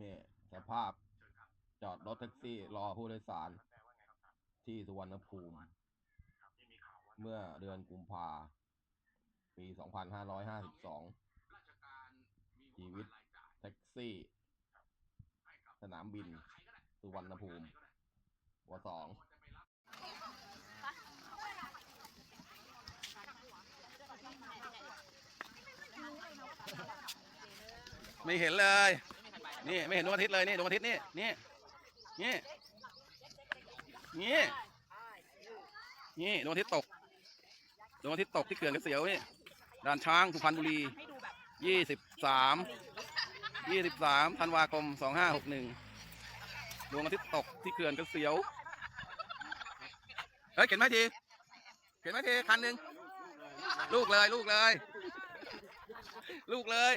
นี่สภาพจอดรถแท็กซี่ รอผู้โดยสารที่สุวรรณภูมิ เมื่อเดือนกุมภาปี 2552 ชีวิตแท็กซี่ สนามบิน สุวรรณภูมิวสองไม่เห็นเลย นี่ไม่เห็นดวงอาทิตย์เลยนี่ดวงอาทิตย์นี่นี่นี่นี่นี่ดวงอาทิตย์ตกดวงอาทิตย์ตกที่เขื่อนกระเสียวนี่ด่านช้างสุพรรณบุรียี่สิบสามยี่สิบสามธันวาคมสองห้าหกหนึ่งดวงอาทิตย์ตกที่เขื่อนกระเสียวเฮ้ยเขียนไหมทีเขียนไหมทีคันหนึ่งลูกเลยลูกเลย ลูกเลย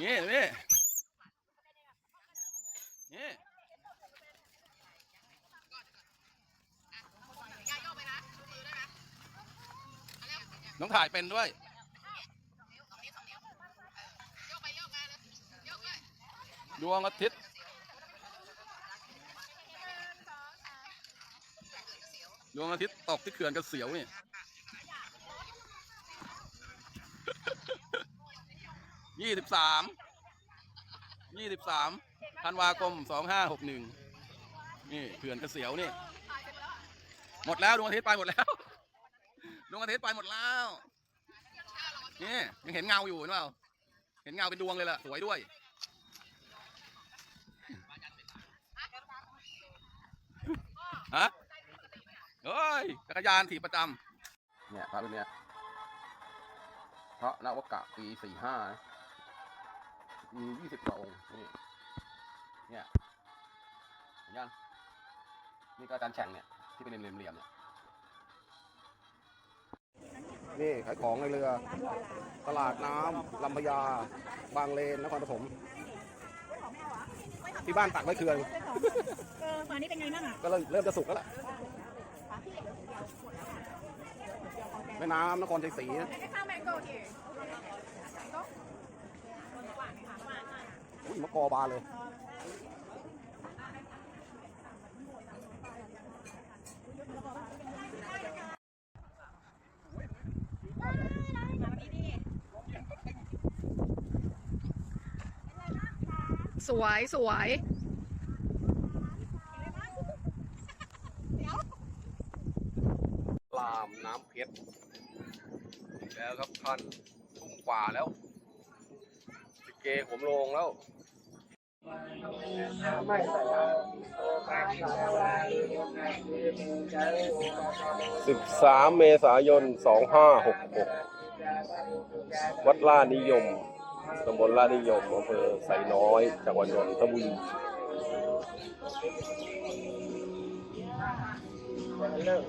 นี่นี่นี่น้องถ่ายเป็นด้วยดวงอาทิตย์ดวงอาทิตย์ตกที่เขื่อนกระเสียวนี่ ยี่สิบสามยี่สิบสามธันวาคมสองห้าหกหนึ่งนี่เขื่อนกระเสียวนี่ หมดแล้วดวงอาทิตย์ไปหมดแล้วดวงอาทิตย์ไปหมดแล้วนี่ยังเห็นเงาอยู่เห็นเปล่าเห็นเงาเป็นดวงเลยล่ะสวยด้วยฮะเฮ้ยจักรยานถีบประจำเนี่ยพระรุ่นเนี้ยพระนวกะปีสี่ห้า มียี่สิบกว่าองค์นี่เนี่ยเห็นยังนี่ก็อาจารย์แฉ่งเนี่ยที่เป็นเหลี่ยมๆเนี่ยนี่ขายของในเรือ ตลาดน้ำลำพญา บางเลนนครปฐมที่บ้านตักไว้เคืองเออตอนนี้เป็นไงบ้างอะก็เริ่มเริ่มจะสุกแล้วล่ะแม่น้ำนครชัยศรีนะ ข้าวแมงโก้ทีอุ้ยมะกอบานเลย สวยสวยลามน้ำเพชรอีกแล้วครับท่านทุ่มกว่าแล้วสิ เกผมลงแล้วสิบสามเมษายนสองห้าหกหกวัดล่านิยมตำบลล่านิยมอำเภอไซน้อยจังหวัดนนทบุรีเลิก